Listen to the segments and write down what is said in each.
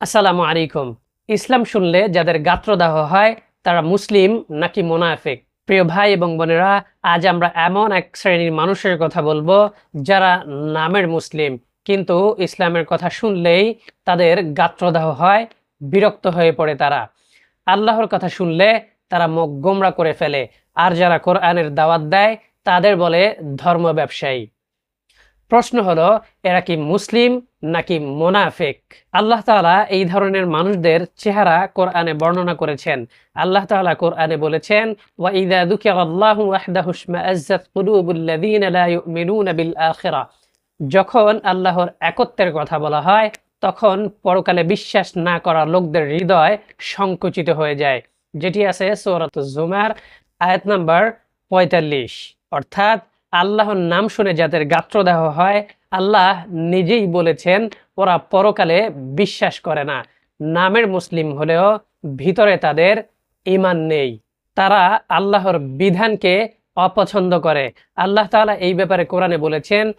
আসসালামু আলাইকুম। ইসলাম শুনলে যাদের গাত্রদাহ হয়, তারা মুসলিম নাকি মোনাফেক? প্রিয় ভাই এবং বোনেরা, আজ আমরা এমন এক শ্রেণির মানুষের কথা বলব যারা নামের মুসলিম। কিন্তু ইসলামের কথা শুনলেই তাদের গাত্রদাহ হয়, বিরক্ত হয়ে পড়ে তারা। আল্লাহর কথা শুনলে তারা মুখ গোমরা করে ফেলে। আর যারা কোরআনের দাওয়াত দেয়, তাদের বলে ধর্ম ব্যবসায়ী প্রশ্ন হলো, এরা কি মুসলিম নাকি মোনাফেক? আল্লাহ তাআলা এই ধরনের মানুষদের চেহারা কোরআনে বর্ণনা করেছেন। আল্লাহ তাআলা কোরআনে বলেছেন আখিরাহ যখন আল্লাহর একত্বের কথা বলা হয়, তখন পরকালে বিশ্বাস না করা লোকদের হৃদয় সংকুচিত হয়ে যায়। যেটি আছে সূরাতুজ জুমার আয়াত নাম্বার পঁয়তাল্লিশ। অর্থাৎ আল্লাহর নাম শুনে যাদের গাত্রদাহ হয়, আল্লাহ নিজেই বলেছেন, ওরা পরকালে বিশ্বাস করে না। নামের মুসলিম হলেও ভিতরে তাদের ইমান নেই। তারা আল্লাহর বিধানকে অপছন্দ করে। আল্লাহ তালা এই ব্যাপারে কোরআনে বলেছেন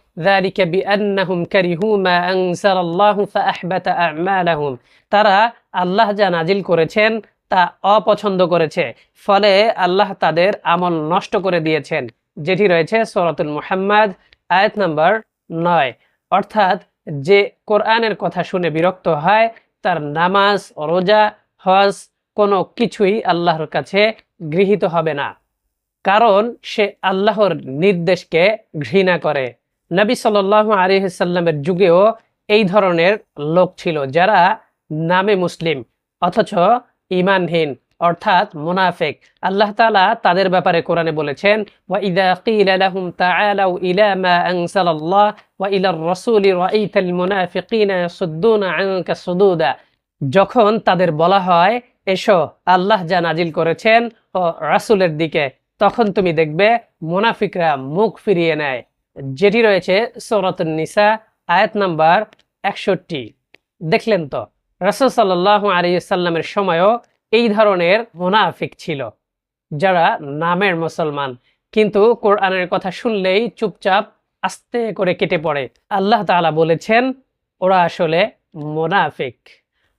তারা আল্লাহ যা নাজিল করেছেন, তা অপছন্দ করেছে। ফলে আল্লাহ তাদের আমল নষ্ট করে দিয়েছেন। যেটি রয়েছে সরাতুল মুহাম্মদ, আয়াত নাম্বার নয়। অর্থাৎ যে কোরআনের কথা শুনে বিরক্ত হয়, তার নামাজ, রোজা, হজ কোনো কিছুই আল্লাহর কাছে গৃহীত হবে না। কারণ সে আল্লাহর নির্দেশকে ঘৃণা করে। নবী সাল আলিহাল্লামের যুগেও এই ধরনের লোক ছিল যারা নামে মুসলিম, অথচ ইমানহীন অর্থাৎ মোনাফেক। আল্লাহ তালা তাদের ব্যাপারে কোরআনে বলেছেন যখন তাদের বলা হয়, এসো, আল্লাহ যা নাজিল করেছেন ও রাসূলের দিকে, তখন তুমি দেখবে মোনাফিকরা মুখ ফিরিয়ে নেয়। যেটি রয়েছে সূরাতুন নিসা, আয়াত নাম্বার একষট্টি। দেখলেন তো, রাসূল সাল্লাল্লাহু আলাইহি সাল্লামের সময়ও এই ধরনের মোনাফিক ছিল, যারা নামের মুসলমান। কিন্তু কোরআনের কথা শুনলেই চুপচাপ আস্তে করে কেটে পড়ে। আল্লাহ তাআলা বলেছেন, ওরা আসলে মোনাফিক।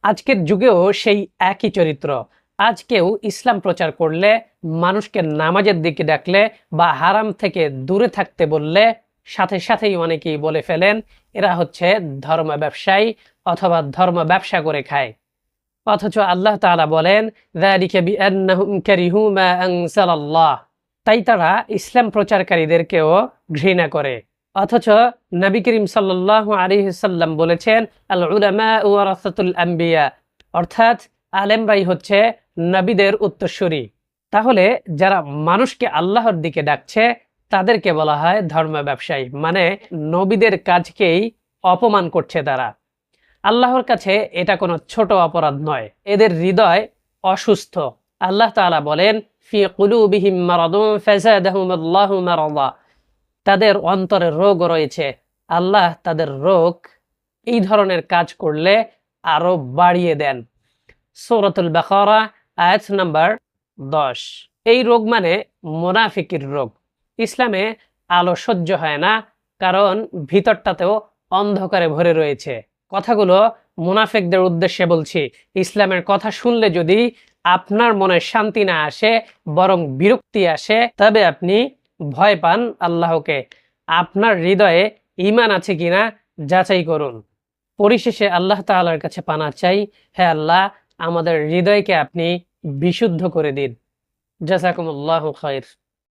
আজকের যুগেও সেই একই চরিত্র। আজকেও ইসলাম প্রচার করলে, মানুষকে নামাজের দিকে ডাকলে বা হারাম থেকে দূরে থাকতে বললে, সাথে সাথেই অনেকেই বলে ফেলেন, এরা হচ্ছে ধর্ম ব্যবসায়ী অথবা ধর্ম ব্যবসা করে খায়। অথচ আল্লাহ তালা বলেন তাই তারা ইসলাম প্রচারকারীদেরকেও ঘৃণা করে। অথচ নবী করিম সাল্লাম বলেছেন আল উলামা ওয়ারাসাতুল অর্থাৎ আলেমরাই হচ্ছে নবীদের উত্তরসূরি। তাহলে যারা মানুষকে আল্লাহর দিকে ডাকছে, তাদেরকে বলা হয় ধর্ম ব্যবসায়ী মানে নবীদের কাজকেই অপমান করছে তারা। আল্লাহর কাছে এটা কোনো ছোট অপরাধ নয়। এদের হৃদয় অসুস্থ। আল্লাহ তাআলা বলেন তাদের অন্তরে রোগ রয়েছে। আল্লাহ তাদের রোগ এই ধরনের কাজ করলে আরও বাড়িয়ে দেন। সূরাতুল বাকারা, আয়াত নাম্বার দশ। এই রোগ মানে মুনাফিকির রোগ। ইসলামে আলো সহ্য হয় না, কারণ ভিতরটাতেও অন্ধকারে ভরে রয়েছে। কথাগুলো মুনাফেকদের উদ্দেশ্যে বলছি, ইসলামের কথা শুনলে যদি আপনার মনে শান্তি না আসে, বরং বিরক্তি আসে, তবে আপনি ভয় পান আল্লাহকে। আপনার হৃদয়ে ইমান আছে কিনা যাচাই করুন। পরিশেষে আল্লাহ তাআলার কাছে পানা চাই, হে আল্লাহ, আমাদের হৃদয়কে আপনি বিশুদ্ধ করে দিন। জাজাকুমুল্লাহ খাইর।